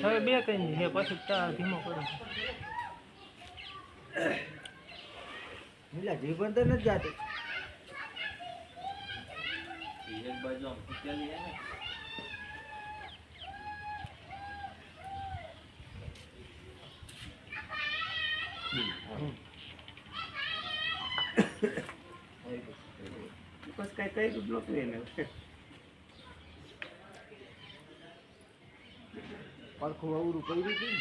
હવે બે કઈ પછી ધીમો કરું મિલા જીવન તો નથી જાતું બસ કાંઈ કર્યું જ નહોતું એને પરખું અવરું કર્યું હતું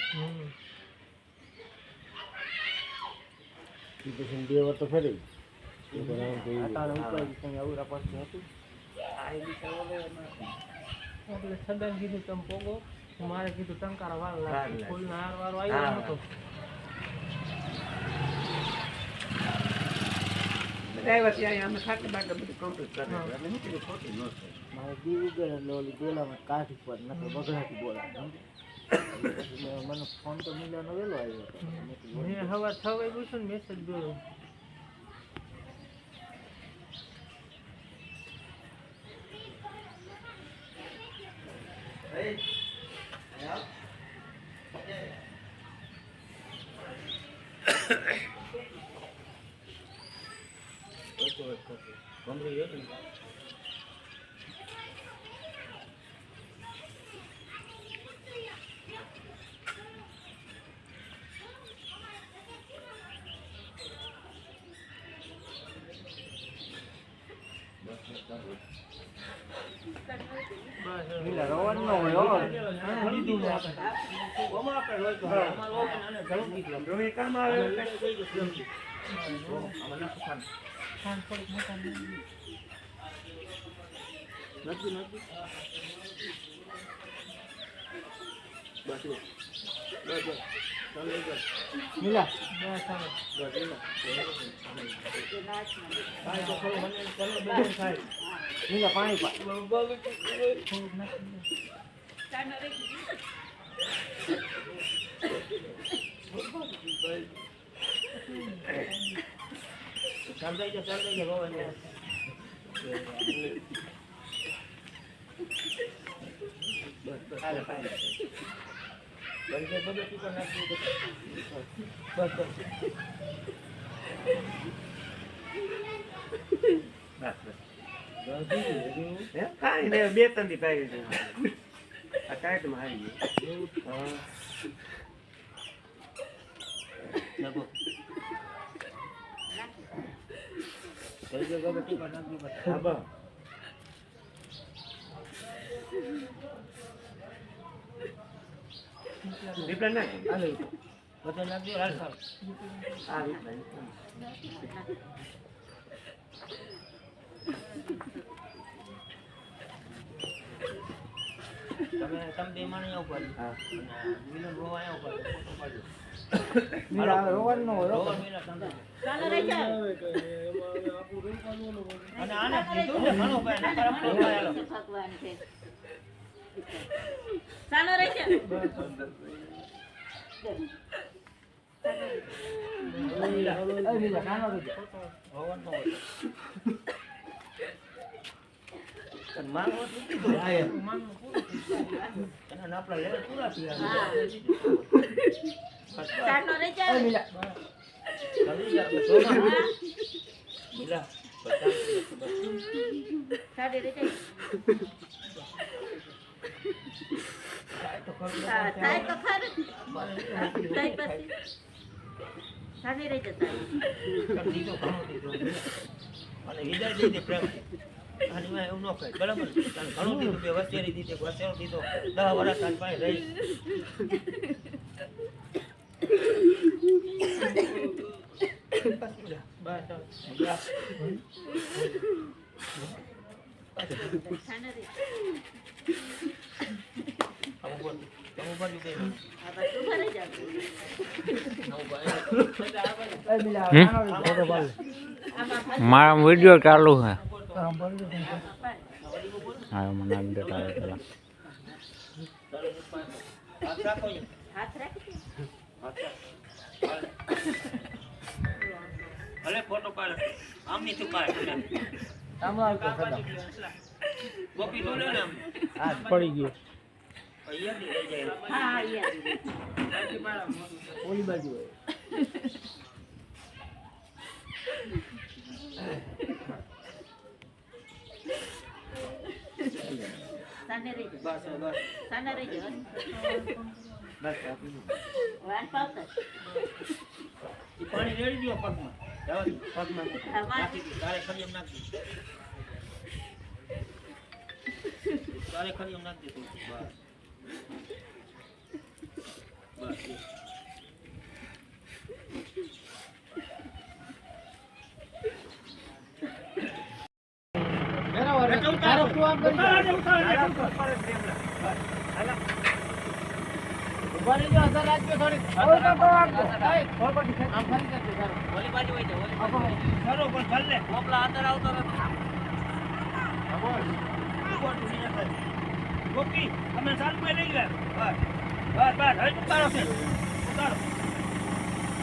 ને પછી બે વાર તો ફરી એટલે સદાન કીધું તમે પોગો મારે કીધું ટંકારા વાર વાર લાગે લાગે. ફૂલના હાર વારો આવ્યો નતો આવ્યા અમે ખાતા બાટા બધું કમ્પ્લીટ કરી. એટલે કીધું ખોટું ન થાય. મારે દીવ ઉગેલ એટલે ઓલી ગોલામાં કાઢી પર નકર બગડાટી બોલા મને ફોન તો મિલાનો વહેલો આવ્યો મેં મેં છ વાગ્યું છે ને મેસેજ જોયો બસ મિલા રવાનો ન હોય હો. હા, દીધું મેં આપણે. ડ્રોઈંગ કામ આવે ખાંડ થોડીક મોટા નાખી. નથી નથી બસ બસ બસ બસ ચાલો બસ મિલા બસ હવે. બસ એમાં. કાંઈ તો થોડું મને ચાલો બધું થાય. મિલા પાણી પા થોડુંક નાખી દે. ચાલ બે ત્રણથી પાઈ આ તો મારી ગયું હા દો. હા બસ હાલો બધો નાખી હાલ સાલ હા રીપલા તમે તમે બે માણસ અહીંયા ઊભા હા. અને મિલન રોવા અહીંયા ઊભા ફોટો પાડજો મિલા રવાનો ન હોય હો. રોવા મિલન તમે અને આને કીધું ને ઘણું ભાઈ નકર આપણે ચાલો રહેશે સાડી હા થાય તો ખરું થાય પછી દીધો ઘણો દીધો અને વિદાય દઈ દે પ્રેમથી આની એવું ન કહે બરાબર કારણ ઘણું દીધું બે વસેરી દીધી વસેરો દીધો દસ વર્ષ તારી પાસે રહી બસ નાનો રહેજે. ફોટો પાડ લે. આમાં મારા વીડિયો ચાલુ દે. હા મને અપડેટ આવે પેલા. ભલે ફોટો પાડે આમની તું પાડ ગોપી તો લે ને આમ. હા પડી ગયો. ઓલી બાજુ સાને રહી બસ બસ. સાને રહી બસ. વાન પાવતા પાણી રેડી દો પગમાં. પગમાં. તારે ખરી એમ નાખી તારે ખરી એમ નાખી દો થોડું. બસ બસ કરી. આમ ફરી જશે, ચાલો. ગોપી, માં લઈ ગયા. બસ. બસ, બસ. હવે ઉતારો છે. ઉતારો.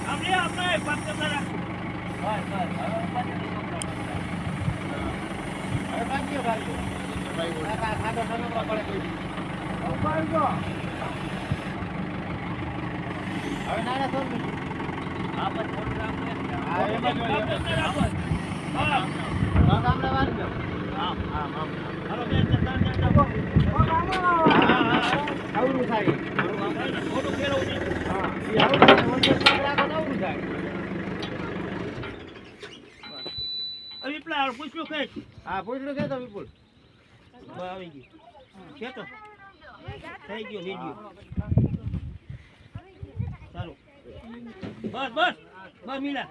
આમ લે. પગ તમને બસ, બસ. હવે ઉપર જતી પકડો. હવે ભાગ્યો, ભાગ્યો. આ કા- ખાડો પડે. હવે નાના સોન બીજું. આ બાજુ થોડું રાખો. હા, એ તમને રાખો. હા. તો પગ રાખો તો છે તો વિપુલ. આવી ગયું ખેતો થઈ ગયો વીડિયો સારું બસ બસ બસ મિલા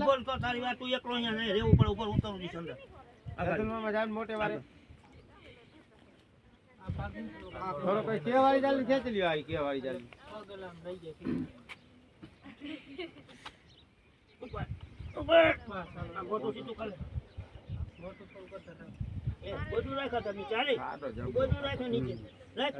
બોલ તો તારી વાત તું એકલો અહીંયા નહીં રહેવું પડે ઉપર ઉતરવું અંદર જાન મોટે વારે. થોડો કોઈ કેવાળી જાલી ખેંચી લ્યો આ કેવાળી જાલી. ઉપર ઉપર આ ગોટું સીધું કરે એ બધું રાખ્યા તમે ચાલે રાખ્યા નીચે રાખ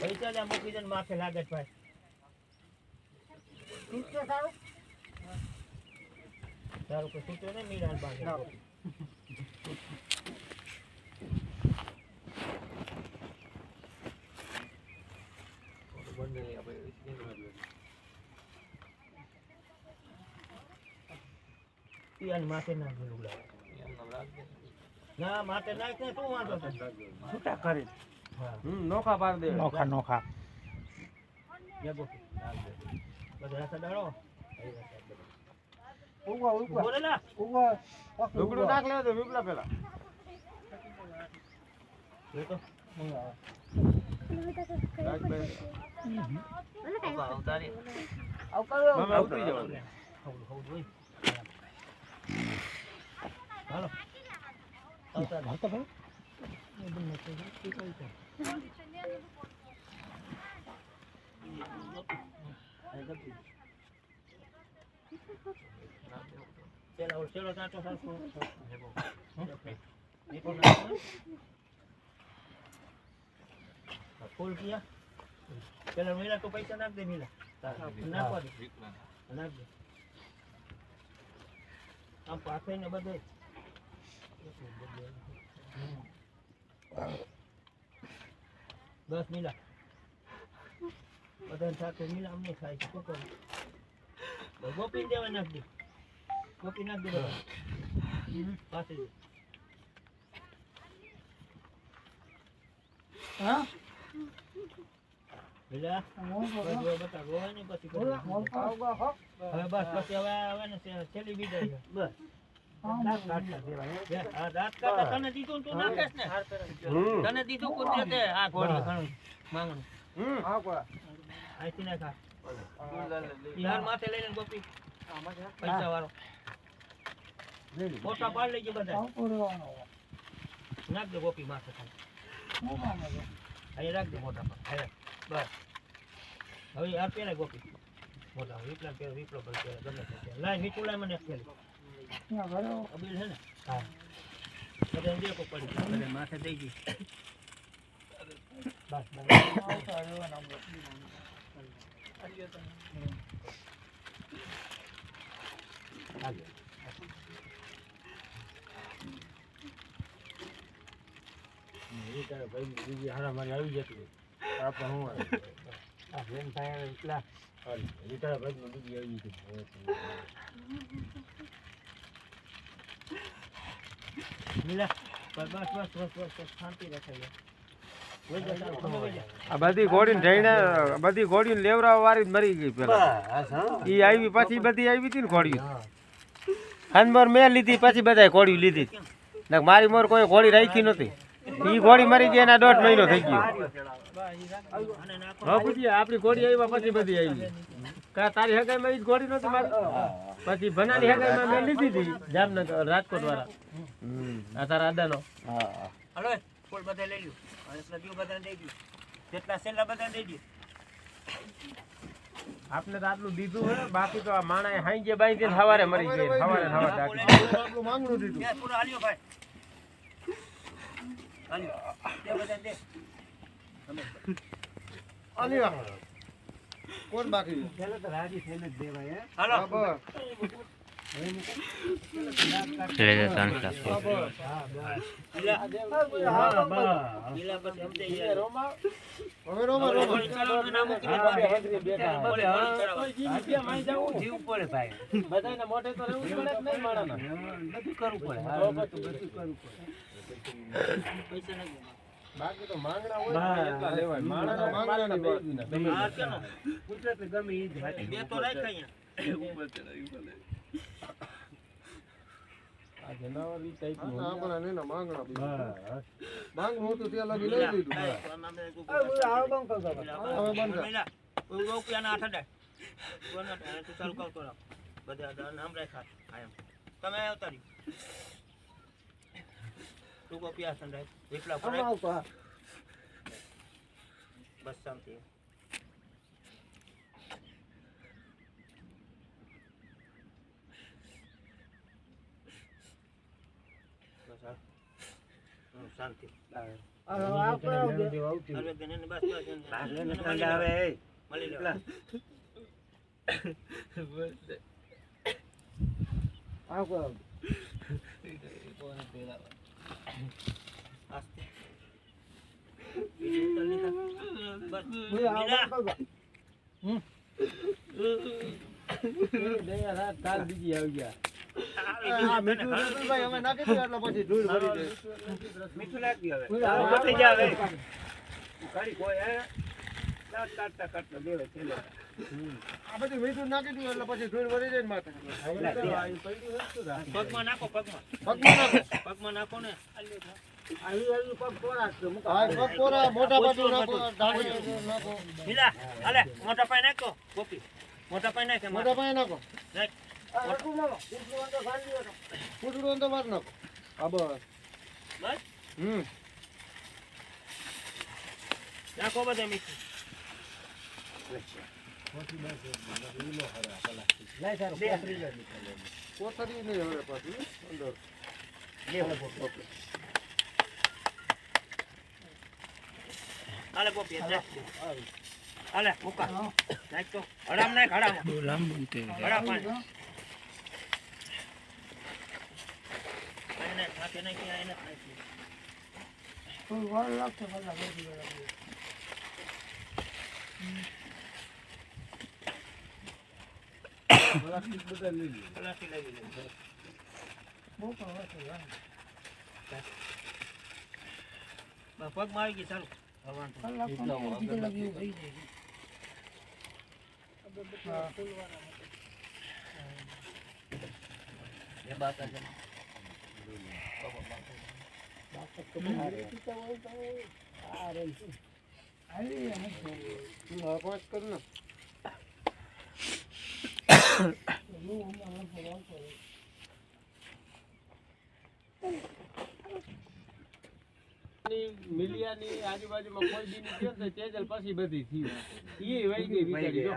પૈસા લે મૂકી દે માથે લાગે ભાઈ તારું કોઈ સૂતો ને મીરાન પાસે પિયાની માથે ના પેલું લાગે ના માથે નાખ ને શું વાંધો છે? છૂટા કરી. હમ નોખા પાડ દે. નોખા નોખા. જગો બધા અડાડો ઉગવા, ઉગવા. બોલે લા ઉગવા. ઢોકળું નાખ લેવા દે વિપલા પેલા. એ તો. રાખ બે. અવતારી આવું કરો. ઉતરી જવાનું હવડું હવડું હોય. હાલો અવતાર પેલા ઓલો શેલો ચાંચો સરખો. એ પણ નાખો. આ ફૂલ કિયા પેલા મીલા તો પૈસા નાખ દે મીલા નાખવા દે નાખ દે આમ પાથે ને બધે દસ મિલા. બધા સાથે મિલા અમને ખાય છે. તો ગોપી દેવા નાખ દે. ગોપી નાખ દે બધા પાસે દે મિલા બસ જો બતા રોવાય ને પછી કરી દે. હવે બસ પછી હવે હવે ને છે- તને દીધું તું નાખેસ ગોપી બધા નાખ ગોપી માથે ખાલી અહીં રાખ દે પર બસ હવે હાર પેલા ગોપી મોટા વિપ્લવ કે વિપ્લવ ગમે તે લાય મને એક થેલી. છે ને હા જાય. માથે દઈ ગઈ બસ બસ ભાઈ બીજી હારામારી આવી જતી. આપણે હું આવે? થાય એટલા એ બીજી આવી જતી હોય. લીલા, બસ બસ બસ બસ બસ બસ શાંતિ રાખે છે. વઈ જા તારું ખબર વઈ જા. આ બધી ઘોડીને જઈને બધી ઘોડીને લેવરાવા વાળી જ મરી ગઈ પેલા. એ ઈ આવી પછી બધી આવી હતી ને ઘોડીઓ. હનમોર મેં લીધી પછી બધાય ઘોડી લીધી. ને મારી મોર કોઈ ઘોડી રાખી નહોતી. ઈ ઘોડી મરી ગઈ એના દોઢ મહિનો થઈ ગયો. આપણી ઘોડી આવ્યા પછી બધી આવી. કા તારી હગાઈ માં ઘોડી નહોતી મારી પછી ભનાની હગાઈમાં મેં લીધી હતી જામનગર રાજકોટ વાળા આ તારા હાલો, ફૂલ બધા લઈ લ્યો. જેટલા દઈ દ્યો. આપને તો આટલું દીધું હોય બાકી તો આ માણા હાઈ બાઈ સવારે મરી ગઈ સવારે સવારે ડાકી. ત્યાં પૂરો હાલ્યો ભાઈ. હાલ્યો. દે બધાને દે. કોણ બાકી હાલો. એટલે ત્રણ કલાક લીલા. લીલા બસ સમજાઈ જાય. હવે રોમા? રોમા. ઓલી ચાલવાનું નામ મૂકી દે બાકી. ઓલી હોળી ચડાવવા. જીવ પડે ભાઈ. બધાને મોઢે તો રહેવું પડે બધું બધું કરવું પડે. પૈસા નથી. બાકી તો માંગણા હોય એટલા લેવાય માણાના માંગણા બે આ કેનો? ગુજરાત ગમે ઈ જ બે તો રાખ અહીંયા. આ જનાવર ઈ ટાઈપનું હોય. આપણા ને ના માંગણા બી બસ. માંગણું હતું ત્યાં લગી લઈ દીધું ભાઈ, તો આમાં હવે બંધ કર. લીલા. કોઈ રૂપિયાના આઠ અઢાર. કોને તું ચાલુ કરતો રાખ. બધા નામ રાખ્યા. હા. તમે આવતા. તું કો પ્યાસ રાખ. વિપ્લવ કરે. બસ શાંતિ. બસ હા. શાંતિ. હરવે બેન એને બસ બસ એને- એને મળી લેવા. મળી લેવા. આસ્તે. બીજું આવી ગયા પગમાં નાખો પગમાં. પગમાં નાખો ને. મોટા પાય નાખો ગોપી મોટા પાય નાખે મોટા પાયે નાખો. ફૂટડું તો માર નાખો હા બસ બસ હમ નાખો કોથળી નહીં હવે પાછી અંદર હાલે નાખ હાલે, મુકા. નાખ તો. હડામ નાખ હડામ હડા પાણી. પાણી નાખ નાખી નાખી આ એને નાખી પ્લાસ્ટિક લાગી લે બસ પગમાં આવી ગઈ, ચાલુ. હવાનું હા પાંચ કર ને આજુબાજુમાં કોઈ બી તો તેજલ પછી બધી થયું. ઈ વહી ગઈ બિચારી જો.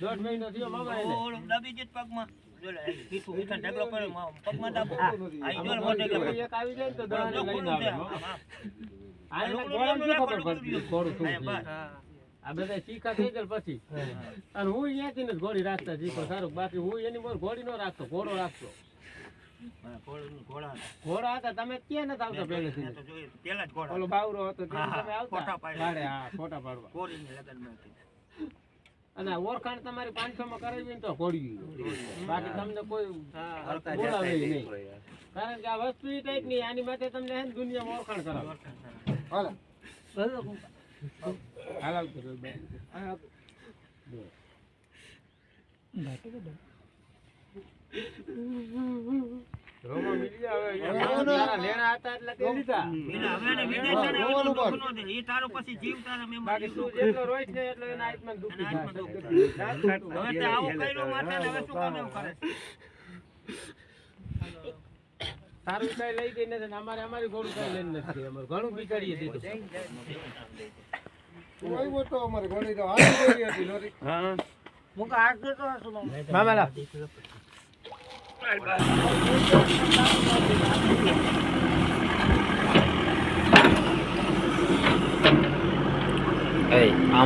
દોઢ મહિનો થયો મામા એને. દાબી પગમાં. ઘોડું હા, અને હું રાખતા સારું બાકી હું એની મોર ઘોડી નો રાખતો ઘોડો રાખતો. હા, ઘોડા હતા. તમે ક્યાં નથી આવતા પહેલેથી? પેલા જ ઘોડા ઓલો બાવરો હતો હા, ત્યાં હા, તમે આવતા? પાડે હા ફોટા પાડવા. કોરીને લગનમાં હતી. અને ઓળખાણ તમારી પાંચસો માં કરાવી ને તો ઘોડી બાકી તમને કોઈ બોલાવે નહીં. કારણ કે આ વસ્તુ એ ટાઈપની આની માટે તમને હે દુનિયામાં ઓળખાણ કરાવે. હાલ. આવતો રહ્યો બેન. રોમા મિલી જાય હવે. અહીંયા તારા તે તું તે કઈ લઈ ગઈ નથી અમારે અમારી ઘોડું કઈ લઈને નથી અમારે ઘણું બિચારીએ દીધું. મામા. લા. એ આમ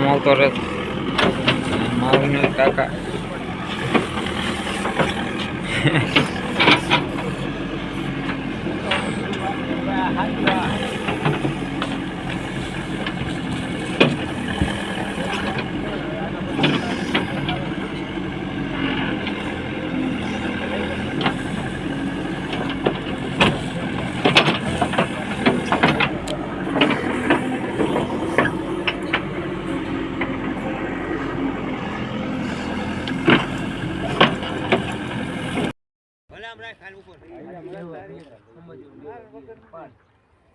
આવતો રહે મારું કાકા ભલે આમ રાખ હાલ ઉપર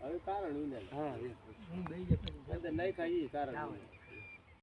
હવે કારણ ઈ નહીં. અંદર નહીં ખાઈ કારણ.